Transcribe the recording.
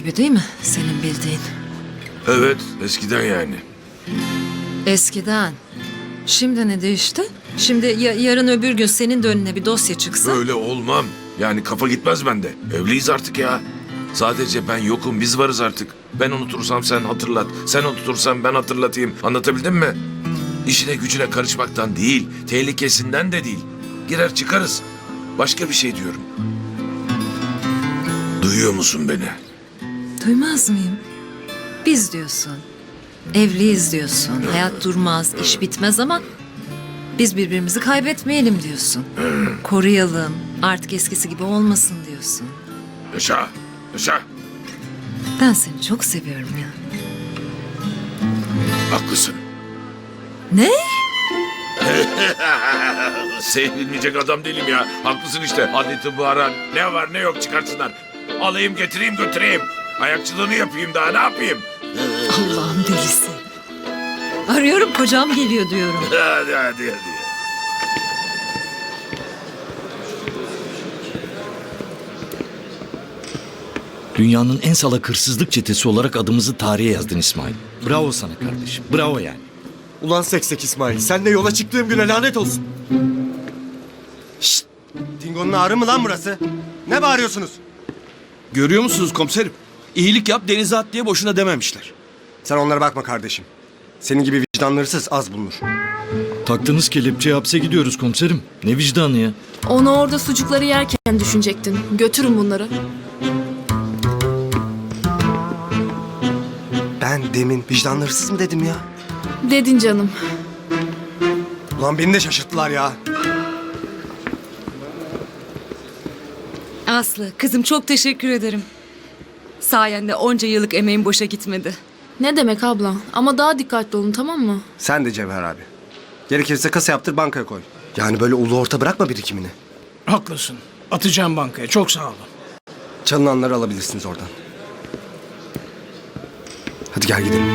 gibi değil mi senin bildiğin? Evet eskiden yani. Eskiden. Şimdi ne değişti? Şimdi ya- yarın öbür gün senin de önüne bir dosya çıksa... Böyle olmam. Yani kafa gitmez bende. Evliyiz artık ya. Sadece ben yokum biz varız artık. Ben unutursam sen hatırlat. Sen unutursan ben hatırlatayım. Anlatabildim mi? İşine gücüne karışmaktan değil. Tehlikesinden de değil. Girer çıkarız. Başka bir şey diyorum. Duyuyor musun beni? Duymaz mıyım? Biz diyorsun. Evliyiz diyorsun. Hayat durmaz, iş bitmez ama... Biz birbirimizi kaybetmeyelim diyorsun. Koruyalım. Artık eskisi gibi olmasın diyorsun. Yaşa. Yaşa. Ben seni çok seviyorum ya. Haklısın. Ne? Sevilmeyecek adam değilim ya. Haklısın işte. Adeti bu ara ne var ne yok çıkartsınlar. Alayım getireyim götüreyim. Ayakçılığını yapayım daha ne yapayım? Allah'ın delisi. Arıyorum kocam geliyor diyorum. Hadi hadi hadi. Dünyanın en salak hırsızlık çetesi olarak adımızı tarihe yazdın İsmail. Bravo sana kardeşim. Bravo yani. Ulan seksek İsmail. Senle yola çıktığım güne lanet olsun. Şşt! Dingo'nun ağrı mı lan burası? Ne bağırıyorsunuz? Görüyor musunuz komiserim? İyilik yap denize at diye boşuna dememişler. Sen onlara bakma kardeşim. Senin gibi vicdanlırsız az bulunur. Taktığınız kelepçeye hapse gidiyoruz komiserim. Ne vicdanı ya? Onu orada sucukları yerken düşünecektin. Götürün bunları. Ben demin vicdanlırsız mı dedim ya? Dedin canım. Ulan beni de şaşırttılar ya. Aslı, kızım çok teşekkür ederim. Sayende onca yıllık emeğim boşa gitmedi. Ne demek abla? Ama daha dikkatli olun tamam mı? Sen de Cevher abi. Gerekirse kasa yaptır bankaya koy. Yani böyle ulu orta bırakma birikimini. Haklısın. Atacağım bankaya. Çok sağ olun. Çalınanları alabilirsiniz oradan. Hadi gel gidelim.